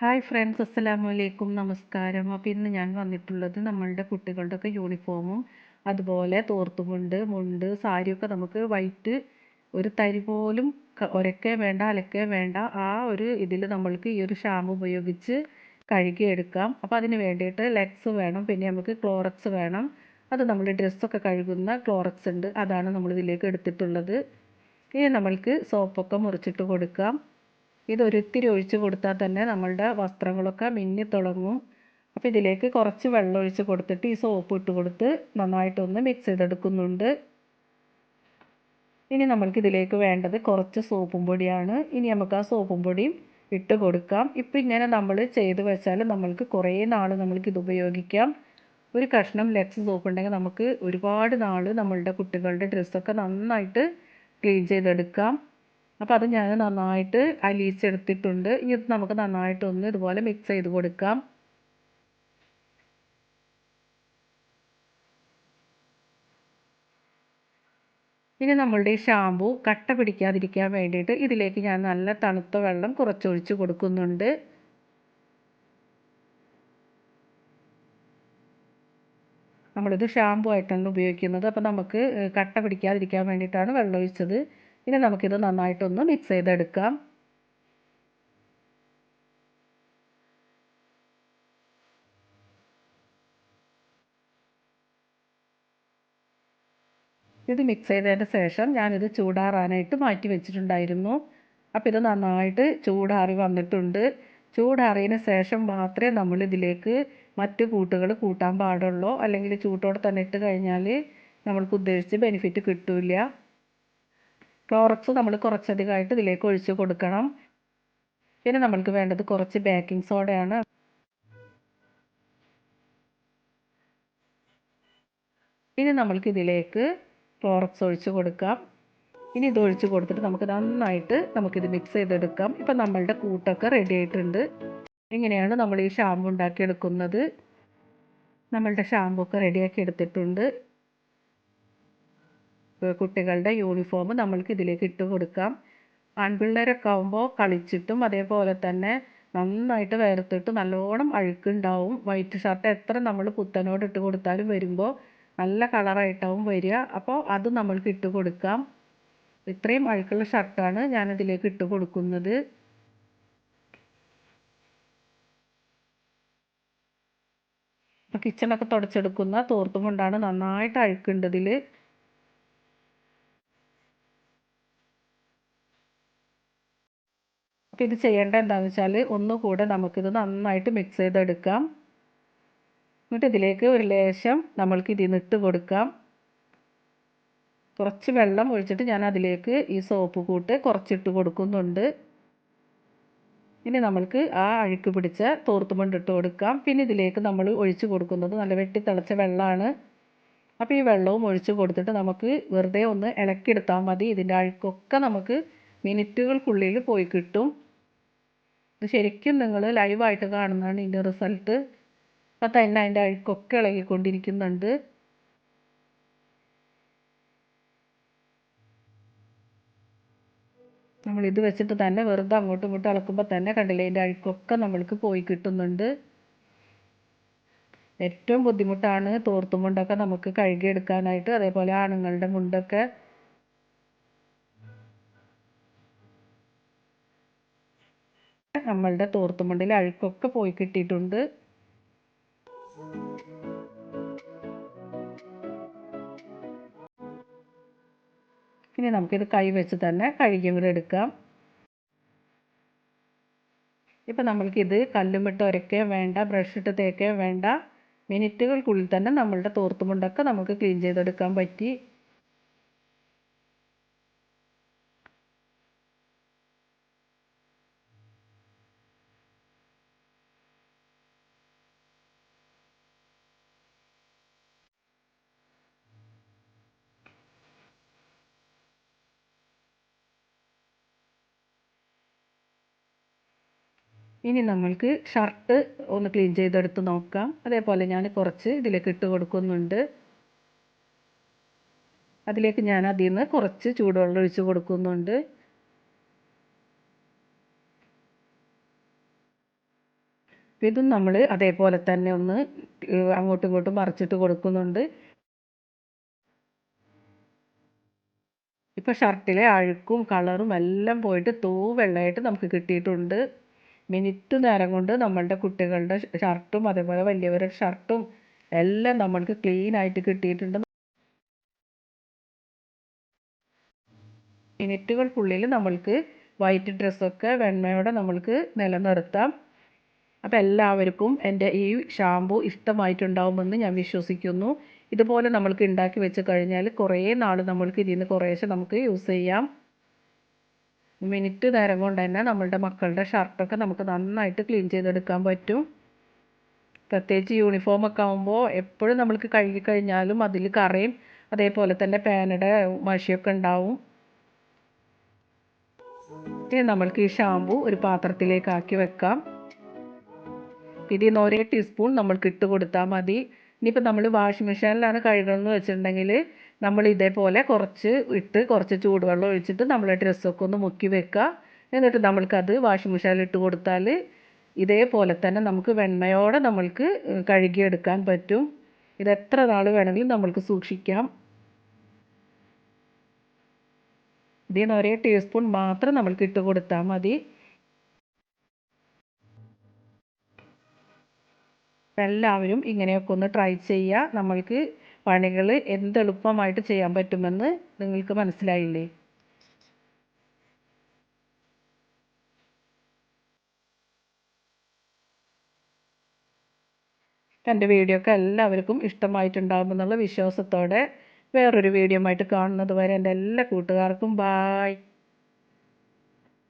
Hi friends അസ്സലാമു അലൈക്കും നമസ്കാരം അപ്പോൾ ഇന്ന് ഞാൻ വന്നിട്ടുള്ളത് നമ്മളുടെ കുട്ടികളുടെയൊക്കെ യൂണിഫോമും അതുപോലെ തോർത്തുമുണ്ട് മുണ്ട് സാരിയൊക്കെ നമുക്ക് വൈറ്റ് ഒരു തരി പോലും ഒരക്കേ വേണ്ട അലക്കേ വേണ്ട ആ ഒരു ഇതിൽ നമ്മൾക്ക് ഈ ഒരു ഷാമ്പു ഉപയോഗിച്ച് കഴുകിയെടുക്കാം അപ്പോൾ അതിന് വേണ്ടിയിട്ട് ലെക്സ് വേണം പിന്നെ നമുക്ക് ക്ലോറക്സ് വേണം. അത് നമ്മൾ ഡ്രസ്സൊക്കെ കഴുകുന്ന ക്ലോറക്സ് ഉണ്ട്. അതാണ് നമ്മൾ ഇതിലേക്ക് എടുത്തിട്ടുള്ളത്. ഇനി നമ്മൾക്ക് സോപ്പൊക്കെ മുറിച്ചിട്ട് കൊടുക്കാം. ഇതൊരിത്തിരി ഒഴിച്ച് കൊടുത്താൽ തന്നെ നമ്മളുടെ വസ്ത്രങ്ങളൊക്കെ മിന്നി തുടങ്ങും അപ്പോൾ ഇതിലേക്ക് കുറച്ച് വെള്ളം ഒഴിച്ച് കൊടുത്തിട്ട് ഈ സോപ്പ് ഇട്ട് കൊടുത്ത് നന്നായിട്ടൊന്ന് മിക്സ് ചെയ്തെടുക്കുന്നുണ്ട്. ഇനി നമ്മൾക്ക് ഇതിലേക്ക് വേണ്ടത് കുറച്ച് സോപ്പും പൊടിയാണ്. ഇനി നമുക്ക് ആ സോപ്പും പൊടിയും ഇട്ട് കൊടുക്കാം. ഇപ്പം ഇങ്ങനെ നമ്മൾ ചെയ്ത് വെച്ചാൽ നമ്മൾക്ക് കുറേ നാൾ നമ്മൾക്ക് ഇത് ഉപയോഗിക്കാം. ഒരു കഷ്ണം ലെക്സ് സോപ്പ് ഉണ്ടെങ്കിൽ നമുക്ക് ഒരുപാട് നാൾ നമ്മളുടെ കുട്ടികളുടെ ഡ്രസ്സൊക്കെ നന്നായിട്ട് ക്ലീൻ ചെയ്തെടുക്കാം. അപ്പോൾ അത് ഞാൻ നന്നായിട്ട് അലിയിച്ചെടുത്തിട്ടുണ്ട് ഇനി ഇത് നമുക്ക് നന്നായിട്ടൊന്ന് ഇതുപോലെ മിക്സ് ചെയ്ത് കൊടുക്കാം. ഇനി നമ്മളുടെ ഷാമ്പു കട്ട പിടിക്കാതിരിക്കാൻ വേണ്ടിയിട്ട് ഇതിലേക്ക് ഞാൻ നല്ല തണുത്ത വെള്ളം കുറച്ചൊഴിച്ച് കൊടുക്കുന്നുണ്ട്. നമ്മളിത് ഷാമ്പു ആയിട്ടാണ് ഉപയോഗിക്കുന്നത്. അപ്പോൾ നമുക്ക് കട്ട പിടിക്കാതിരിക്കാൻ വേണ്ടിയിട്ടാണ് വെള്ളം ഒഴിച്ചത് ഇനി നമുക്കിത് നന്നായിട്ടൊന്ന് മിക്സ് ചെയ്തെടുക്കാം. ഇത് മിക്സ് ചെയ്തതിന് ശേഷം ഞാനിത് ചൂടാറാനായിട്ട് മാറ്റി വെച്ചിട്ടുണ്ടായിരുന്നു. അപ്പോൾ ഇത് നന്നായിട്ട് ചൂടാറി വന്നിട്ടുണ്ട്. ചൂടാറിയതിന് ശേഷം മാത്രമേ നമ്മൾ ഇതിലേക്ക് മറ്റ് കൂട്ടുകൾ കൂട്ടാൻ പാടുള്ളൂ. അല്ലെങ്കിൽ ചൂട്ടോടെ തന്നെ ഇട്ട് കഴിഞ്ഞാൽ നമ്മൾക്ക് ഉദ്ദേശിച്ച ബെനിഫിറ്റ് കിട്ടില്ല. ക്ലോറക്സ് നമ്മൾ കുറച്ചധികമായിട്ട് ഇതിലേക്ക് ഒഴിച്ച് കൊടുക്കണം. പിന്നെ നമ്മൾക്ക് വേണ്ടത് കുറച്ച് ബേക്കിംഗ് സോഡയാണ് ഇനി നമ്മൾക്ക് ഇതിലേക്ക് ക്ലോറക്സ് ഒഴിച്ച് കൊടുക്കാം. ഇനി ഇത് ഒഴിച്ച് കൊടുത്തിട്ട് നമുക്ക് നന്നായിട്ട് നമുക്കിത് മിക്സ് ചെയ്തെടുക്കാം. ഇപ്പം നമ്മളുടെ കൂട്ടൊക്കെ റെഡി ആയിട്ടുണ്ട്. ഇങ്ങനെയാണ് നമ്മൾ ഈ ഷാമ്പു ഉണ്ടാക്കിയെടുക്കുന്നത്. നമ്മളുടെ ഷാമ്പു ഒക്കെ റെഡിയാക്കി എടുത്തിട്ടുണ്ട്. കുട്ടികളുടെ യൂണിഫോം നമ്മൾക്ക് ഇതിലേക്ക് ഇട്ട് കൊടുക്കാം. ആൺപിള്ളേരൊക്കെ ആകുമ്പോൾ കളിച്ചിട്ടും അതേപോലെ തന്നെ നന്നായിട്ട് വേർത്തിട്ട് നല്ലോണം അഴുക്കുണ്ടാവും. വൈറ്റ് ഷർട്ട് എത്ര നമ്മൾ പുത്തനോട് ഇട്ട് കൊടുത്താലും വരുമ്പോൾ നല്ല കളറായിട്ടാവും വരിക. അപ്പോൾ അത് നമ്മൾക്ക് ഇട്ട് കൊടുക്കാം. ഇത്രയും അഴുക്കുള്ള ഷർട്ടാണ് ഞാനതിലേക്ക് ഇട്ട് കൊടുക്കുന്നത്. കിച്ചണൊക്കെ തുടച്ചെടുക്കുന്ന തോർത്തും കൊണ്ടാണ് നന്നായിട്ട് അഴുക്കുണ്ട് അപ്പോൾ ഇത് ചെയ്യേണ്ട എന്താണെന്ന് വെച്ചാൽ ഒന്നുകൂടെ നമുക്കിത് നന്നായിട്ട് മിക്സ് ചെയ്തെടുക്കാം. എന്നിട്ട് ഇതിലേക്ക് ഒരു ലേശം നമ്മൾക്ക് ഇതിൽ ഇട്ട് കൊടുക്കാം. കുറച്ച് വെള്ളം ഒഴിച്ചിട്ട് ഞാൻ അതിലേക്ക് ഈ സോപ്പ് കൂട്ട് കുറച്ചിട്ട് കൊടുക്കുന്നുണ്ട്. ഇനി നമ്മൾക്ക് ആ അഴുക്ക് പിടിച്ച തോർത്തുമണ്ട് ഇട്ട് കൊടുക്കാം. പിന്നെ ഇതിലേക്ക് നമ്മൾ ഒഴിച്ചു കൊടുക്കുന്നത് നല്ല വെട്ടി തിളച്ച വെള്ളമാണ്. അപ്പോൾ ഈ വെള്ളവും ഒഴിച്ചു കൊടുത്തിട്ട് നമുക്ക് വെറുതെ ഒന്ന് ഇളക്കിയെടുത്താൽ മതി. ഇതിന്റെ അഴുക്കൊക്കെ നമുക്ക് മിനിറ്റുകൾക്കുള്ളിൽ പോയി കിട്ടും. ഇത് ശരിക്കും നിങ്ങൾ ലൈവായിട്ട് കാണുന്നതാണ് ഇതിന്റെ റിസൾട്ട് അപ്പോൾ തന്നെ അതിന്റെ അഴുക്കൊക്കെ ഇളകിക്കൊണ്ടിരിക്കുന്നുണ്ട്. നമ്മൾ ഇത് വെച്ചിട്ട് തന്നെ വെറുതെ അങ്ങോട്ടും ഇങ്ങോട്ടും ഇളക്കുമ്പോൾ തന്നെ കണ്ടില്ലേ അതിന്റെ അഴുക്കൊക്കെ നമ്മൾക്ക് പോയി കിട്ടുന്നുണ്ട്. ഏറ്റവും ബുദ്ധിമുട്ടാണ് തോർത്തും മുണ്ടൊക്കെ നമുക്ക് കഴുകിയെടുക്കാനായിട്ട് അതേപോലെ ആണുങ്ങളുടെ മുണ്ടൊക്കെ നമ്മളുടെ തോർത്തുമുണ്ടിൽ അഴുക്കൊക്കെ പോയി കിട്ടിയിട്ടുണ്ട്. ഇനി നമുക്കിത് കൈ വെച്ച് തന്നെ കഴുകി കൂടെ എടുക്കാം. ഇപ്പം നമ്മൾക്കിത് കല്ലുമിട്ട് ഉരയ്ക്കുകയോ വേണ്ട ബ്രഷ് ഇട്ട് വേണ്ട മിനിറ്റുകൾക്കുള്ളിൽ തന്നെ നമ്മളുടെ തോർത്തുമുണ്ടൊക്കെ നമുക്ക് ക്ലീൻ ചെയ്തെടുക്കാൻ പറ്റി. ഇനി നമ്മൾക്ക് ഷർട്ട് ഒന്ന് ക്ലീൻ ചെയ്തെടുത്ത് നോക്കാം. അതേപോലെ ഞാൻ കുറച്ച് ഇതിലേക്ക് ഇട്ട് കൊടുക്കുന്നുണ്ട്. അതിലേക്ക് ഞാൻ അതിൽ നിന്ന് കുറച്ച് ചൂടുവെള്ളം ഒഴിച്ച് കൊടുക്കുന്നുണ്ട്. ഇതും നമ്മൾ അതേപോലെ തന്നെ ഒന്ന് അങ്ങോട്ടും ഇങ്ങോട്ടും മറിച്ചിട്ട് കൊടുക്കുന്നുണ്ട്. ഇപ്പോൾ ഷർട്ടിലെ അഴുക്കും കളറും എല്ലാം പോയിട്ട് തൂ വെള്ളമായിട്ട് നമുക്ക് കിട്ടിയിട്ടുണ്ട്. മിനിറ്റ് നേരം കൊണ്ട് നമ്മളുടെ കുട്ടികളുടെ ഷർട്ടും അതേപോലെ വലിയവരുടെ ഷർട്ടും എല്ലാം നമ്മൾക്ക് ക്ലീൻ ആയിട്ട് കിട്ടിയിട്ടുണ്ട്. മിനിറ്റുകൾക്കുള്ളിൽ നമ്മൾക്ക് വൈറ്റ് ഡ്രസ്സൊക്കെ വെണ്മയോടെ നമ്മൾക്ക് നിലനിർത്താം. അപ്പോൾ എല്ലാവർക്കും എന്റെ ഈ ഷാമ്പു ഇഷ്ടമായിട്ടുണ്ടാവുമെന്ന് ഞാൻ വിശ്വസിക്കുന്നു. ഇതുപോലെ നമ്മൾക്ക് ഉണ്ടാക്കി വെച്ച് കഴിഞ്ഞാൽ കുറേ നാൾ നമ്മൾക്ക് ഇതിൽ നിന്ന് കുറേശ്ശെ നമുക്ക് യൂസ് ചെയ്യാം. മിനിറ്റ് നേരം കൊണ്ട് തന്നെ നമ്മളുടെ മക്കളുടെ ഷർട്ടൊക്കെ നമുക്ക് നന്നായിട്ട് ക്ലീൻ ചെയ്തെടുക്കാൻ പറ്റും. പ്രത്യേകിച്ച് യൂണിഫോമൊക്കെ ആകുമ്പോൾ എപ്പോഴും നമ്മൾക്ക് കഴുകി കഴിഞ്ഞാലും അതിൽ കറയും അതേപോലെ തന്നെ പാനയുടെ മഷിയൊക്കെ ഉണ്ടാവും. നമ്മൾക്ക് ഈ ഷാമ്പു ഒരു പാത്രത്തിലേക്ക് ആക്കി വെക്കാം. ഇതിൽ നിന്ന് ഒരേ ടീസ്പൂൺ നമ്മൾക്ക് ഇട്ട് കൊടുത്താൽ മതി. ഇനിയിപ്പോൾ നമ്മൾ വാഷിംഗ് മെഷീനിലാണ് കഴുകണമെന്ന് വെച്ചിട്ടുണ്ടെങ്കിൽ നമ്മൾ ഇതേപോലെ കുറച്ച് ഇട്ട് കുറച്ച് ചൂടുവെള്ളം ഒഴിച്ചിട്ട് നമ്മൾ ഡ്രസ്സൊക്കെ ഒന്ന് മുക്കി വെക്കുക. എന്നിട്ട് നമ്മൾക്കത് വാഷിംഗ് മെഷീനിൽ ഇട്ട് കൊടുത്താൽ ഇതേപോലെ തന്നെ നമുക്ക് വെണ്ണയോടെ നമ്മൾക്ക് കഴുകിയെടുക്കാൻ പറ്റും. ഇത് എത്ര നാൾ വേണമെങ്കിലും നമ്മൾക്ക് സൂക്ഷിക്കാം. ഇതിൽ നിന്ന് ഒരേ ടീസ്പൂൺ മാത്രം നമ്മൾക്ക് ഇട്ട് കൊടുത്താൽ മതി. എല്ലാവരും ഇങ്ങനെയൊക്കെ ഒന്ന് ട്രൈ ചെയ്യുക. നമ്മൾക്ക് പണികൾ എന്തെളുപ്പമായിട്ട് ചെയ്യാൻ പറ്റുമെന്ന് നിങ്ങൾക്ക് മനസ്സിലായില്ലേ? എന്റെ വീഡിയോ ഒക്കെ എല്ലാവർക്കും ഇഷ്ടമായിട്ടുണ്ടാകുമെന്നുള്ള വിശ്വാസത്തോടെ വേറൊരു വീഡിയോ ആയിട്ട് കാണുന്നത് വരെ എന്റെ എല്ലാ കൂട്ടുകാർക്കും ബായ്